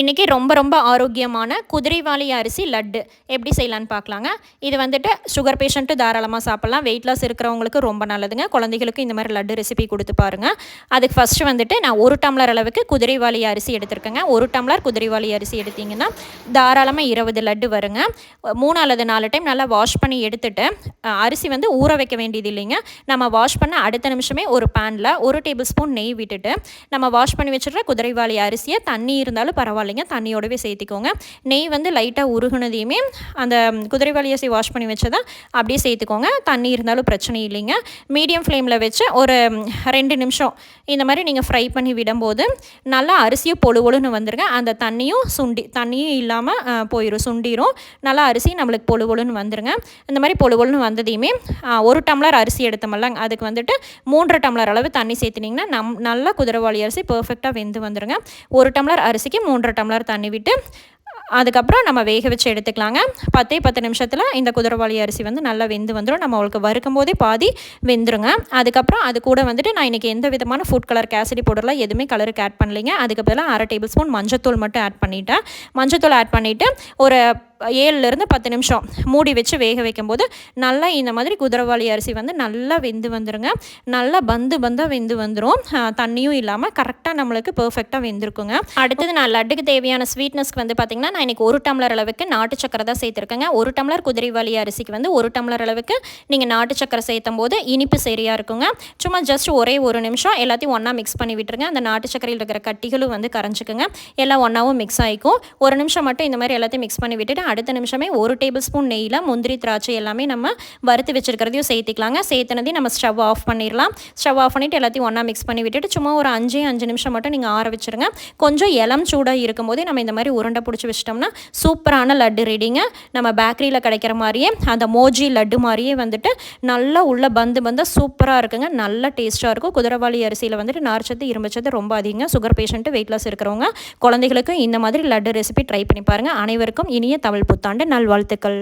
இன்றைக்கி ரொம்ப ரொம்ப ஆரோக்கியமான குதிரைவாலி அரிசி லட்டு. எப்படி செய்யலான்னு பார்க்கலாங்க. இது வந்துட்டு சுகர் பேஷண்ட்டு தாராளமாக சாப்பிட்லாம். வெயிட் லாஸ் இருக்கிறவங்களுக்கு ரொம்ப நல்லதுங்க. குழந்தைகளுக்கு இந்த மாதிரி லட்டு ரெசிபி கொடுத்து பாருங்கள் அதுக்கு ஃபஸ்ட்டு வந்துட்டு நான் ஒரு டம்ளர் அளவுக்கு குதிரைவாலி அரிசி எடுத்திருக்கேங்க. ஒரு டம்ளர் குதிரைவாலி அரிசி எடுத்திங்கன்னா தாராளமாக இருபது லட்டு வருங்க. மூணு அல்லது நாலு டைம் நல்லா வாஷ் பண்ணி எடுத்துட்டு அரிசி வந்து ஊற வைக்க வேண்டியது இல்லைங்க. நம்ம வாஷ் பண்ண அடுத்த நிமிஷமே ஒரு பேனில் ஒரு டேபிள் ஸ்பூன் நெய் விட்டுட்டு நம்ம வாஷ் பண்ணி வச்சுருக்க குதிரைவாலி அரிசியை தண்ணி இருந்தாலும் பரவாயில்ல. பரவாயில்லைங்க. தண்ணியோடவே சேர்த்திக்கோங்க. நெய் வந்து லைட்டாக உருகுனதையுமே அந்த குதிரைவாலி அரிசி வாஷ் பண்ணி வச்சதை அப்படியே சேர்த்துக்கோங்க. தண்ணி இருந்தாலும் பிரச்சனை இல்லைங்க. மீடியம் ஃப்ளேமில் வச்சு ஒரு ரெண்டு நிமிஷம் இந்த மாதிரி நீங்கள் ஃப்ரை பண்ணி விடும்போது நல்லா அரிசியும் பொழுவொழுன்னு வந்துருங்க. அந்த தண்ணியும் சுண்டி தண்ணியும் இல்லாமல் போயிடும் சுண்டிடும் நல்லா அரிசி நம்மளுக்கு பொழுவொழுன்னு வந்துருங்க. இந்த மாதிரி பொழுவொழுன்னு வந்ததையுமே ஒரு டம்ளர் அரிசி எடுத்தோம்ல அதுக்கு வந்துட்டு மூன்று டம்ளர் அளவு தண்ணி சேர்த்துனிங்கன்னா நம் நல்லா குதிரைவாளி அரிசி பர்ஃபெக்டாக வெந்து வந்துருங்க. ஒரு டம்ளர் அரிசிக்கு ஒரு டம்ளர் தண்ணி விட்டு அதுக்கப்புறம் நம்ம வேக வச்சு எடுத்துக்கலாங்க. பத்தே பத்து நிமிஷத்தில் இந்த குதிரவாளி அரிசி வந்து நல்லா வெந்து வந்துடும் நம்ம அவளுக்கு வறுக்கும் போதே பாதி வெந்துருங்க. அதுக்கப்புறம் அது கூட வந்துட்டு நான் இன்றைக்கி எந்த விதமான ஃபுட் கலர் கேசரி பவுடரில் எதுவுமே கலருக்கு ஆட் பண்ணலைங்க. அதுக்கு பதிலாக அரை டேபிள் ஸ்பூன் மஞ்சத்தூள் மட்டும் ஆட் பண்ணிவிட்டேன் மஞ்சத்தூள் ஆட் பண்ணிவிட்டு ஒரு ஏழுலேருந்து பத்து நிமிஷம் மூடி வச்சு வேக வைக்கும்போது நல்லா இந்த மாதிரி குதிரவாளி அரிசி வந்து நல்லா வெந்து வந்துருங்க. நல்லா பந்து பந்தாக வெந்து வந்துடும் தண்ணியும் இல்லாமல் கரெக்டாக நம்மளுக்கு பர்ஃபெக்டாக வெந்திருக்குங்க. அடுத்தது நான் லட்டுக்கு தேவையான ஸ்வீட்னஸ்க்கு வந்து பார்த்திங்கன்னா நான் இன்றைக்கி ஒரு டம்ளர் அளவுக்கு நாட்டு சக்கரை தான் சேர்த்துருக்கேங்க. ஒரு டம்ளர் குதிரைவாளி அரிசிக்கு வந்து ஒரு டம்ளர் அளவுக்கு நீங்கள் நாட்டு சக்கரை சேர்த்தும் போது இனிப்பு சரியாக இருக்குங்க. சும்மா ஜஸ்ட் ஒரே ஒரு நிமிஷம் எல்லாத்தையும் ஒன்றா மிக்ஸ் பண்ணி விட்டுருங்க. அந்த நாட்டு சக்கரையில் இருக்கிற கட்டிகளும் வந்து கரைஞ்சிக்குங்க. எல்லாம் ஒன்றாவும் மிக்ஸ் ஆகிக்கும் ஒரு நிமிஷம் மட்டும் இந்த மாதிரி எல்லாத்தையும் மிக்ஸ் பண்ணி விட்டுட்டு அடுத்த நிமிஷமே ஒரு டேபிள் ஸ்பூன் நெய்யில் முந்திரி திராட்சை எல்லாமே நம்ம வறுத்து வச்சுருக்கிறதையும் சேர்த்துக்கலாங்க. சேர்த்துனதையும் நம்ம ஸ்டவ் ஆஃப் பண்ணிடலாம். ஸ்டவ் ஆஃப் பண்ணிவிட்டு எல்லாத்தையும் ஒன்றா மிக்ஸ் பண்ணி விட்டுட்டு சும்மா ஒரு அஞ்சு அஞ்சு நிமிஷம் மட்டும் நீங்கள் ஆற வச்சுருங்க. கொஞ்சம் இளம் சூடாக இருக்கும்போதே நம்ம இந்த மாதிரி உருண்டை பிடிச்சி வச்சிட்டோம்னா சூப்பரான லட்டு ரெடிங்க நம்ம பேக்கரியில் கிடைக்கிற மாதிரியே அந்த மோஜி லட்டு மாதிரியே வந்துட்டு நல்லா உள்ள பந்து பந்தாக சூப்பராக இருக்குங்க. நல்ல டேஸ்ட்டாக இருக்கும். குதிரவாளி அரிசியில் வந்துட்டு நார்ச்சத்து இரும்புச்சத்து ரொம்ப அதிகங்க. சுகர் பேஷண்ட்டு வெயிட் லாஸ் இருக்கிறவங்க குழந்தைகளுக்கும் இந்த மாதிரி லட்டு ரெசிபி ட்ரை பண்ணி பாருங்கள் அனைவருக்கும் இனிய தமிழ் புத்தாண்டு நல்வாழ்த்துக்கள்.